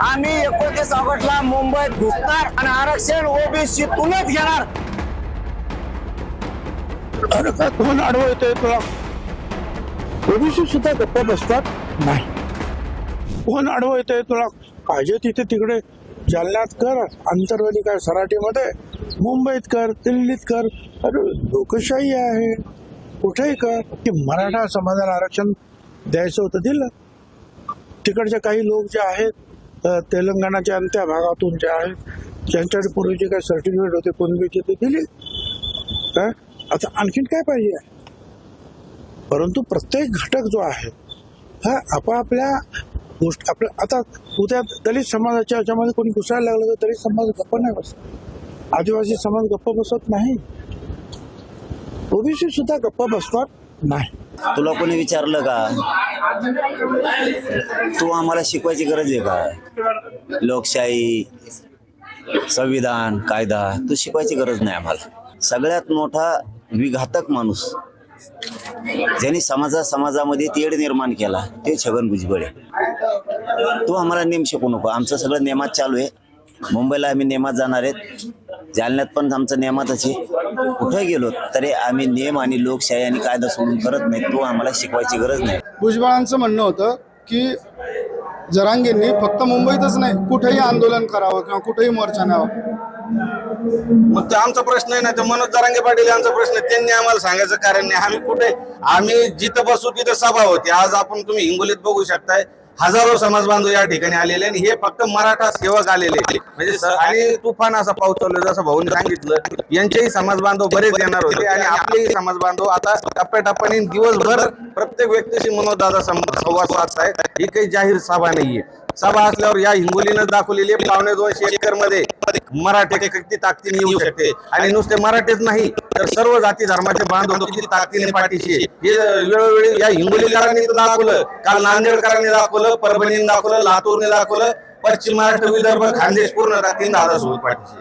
आम्ही एकोणतीस ऑगस्टला मुंबईत घुसणार आणि आरक्षण ओबीसीतूनच घेणार. अरे का कोण येतोय तुला? ओबीसी सुद्धा गप्प बसतात? नाही. कोण अडवतोय तुला? पाहिजे तिथे तिकडे जालन्यात कर आंतरवाली काय सराटीमध्ये. मुंबईत कर दिल्लीत कर. अरे लोकशाही आहे. कुठेही कर. की मराठा समाजाला आरक्षण द्यायचं होतं दिलं. तिकडचे काही लोक जे आहेत तेलंगणाच्या अंत्या त्या भागातून जे आहेत ज्यांच्याकडे पूर्वीचे काही सर्टिफिकेट होते कुणबीचे ते दिले. काय आता आणखीन काय पाहिजे? परंतु प्रत्येक घटक जो आहे हा आपापल्या गोष्ट आपल्या आता उद्या दलित समाजाच्या याच्यामध्ये कोणी घुसायला लागलं तर दलित समाज गप्प नाही बसत. आदिवासी समाज गप्प बसत नाही. ओबीसी सुद्धा गप्प बसतात नाही. तुला कोणी विचारलं का? तू आम्हाला शिकवायची गरज आहे का? लोकशाही संविधान कायदा तू शिकवायची गरज नाही आम्हाला. सगळ्यात मोठा विघातक माणूस ज्यांनी समाजा समाजामध्ये तेढ निर्माण केला ते छगन भुजबळ आहे. तू आम्हाला नेम शिकू नको. आमचं सगळं नेमात चालू आहे. मुंबईला आम्ही नेमात जाणार आहेत. जालन्यात पण आमचं नेमातच आहे. कुठे गेलो तरी आम्ही नेम आणि लोकशाही आणि कायदा सोडून करत नाही. तो आम्हाला शिकवायची गरज नाही. भुजबळांचं म्हणणं होतं की जरांगेंनी फक्त मुंबईतच नाही कुठेही आंदोलन करावं किंवा कुठेही मोर्चा न्यावं. मग तो आमचा प्रश्न आहे ना तो मनोज जरांगे पाटील यांचा प्रश्न आहे. त्यांनी आम्हाला सांगायचं कारण नाही. आम्ही कुठे आम्ही जिथं बसू तिथं सभा होती. आज आपण तुम्ही हिंगोलीत बघू शकताय. हजारो समाज बांधव या ठिकाणी आलेले आणि हे फक्त मराठा सेवक आलेले. म्हणजे आणि तुफान असा पाऊस चालू जसं भाऊने सांगितलं यांचेही समाज बांधव बरेच येणार होते. आणि आपलेही समाज बांधव आता टप्प्याटप्प्याने दिवसभर प्रत्येक व्यक्तीशी मनोजदादा संवाद साधतायत. ही काही जाहीर सभा नाहीये. सभा असल्यावर या हिंगोलीनं दाखवलेले पावणे दोनशे एकरमध्ये मराठी किती ताकदीने येऊ शकते? आणि नुसते मराठीच नाही तर सर्व जाती धर्माचे बांधव किती ताकदीने पाठीशी हे वेळोवेळी या हिंगोलीकरांनी दाखवलं. काल नांदेडकरांनी दाखवलं परभणीने दाखवलं लातूरने दाखवलं. पश्चिम महाराष्ट्र विदर्भ खानदेश पूर्ण ताकदीने दादा सोबत पाठीशी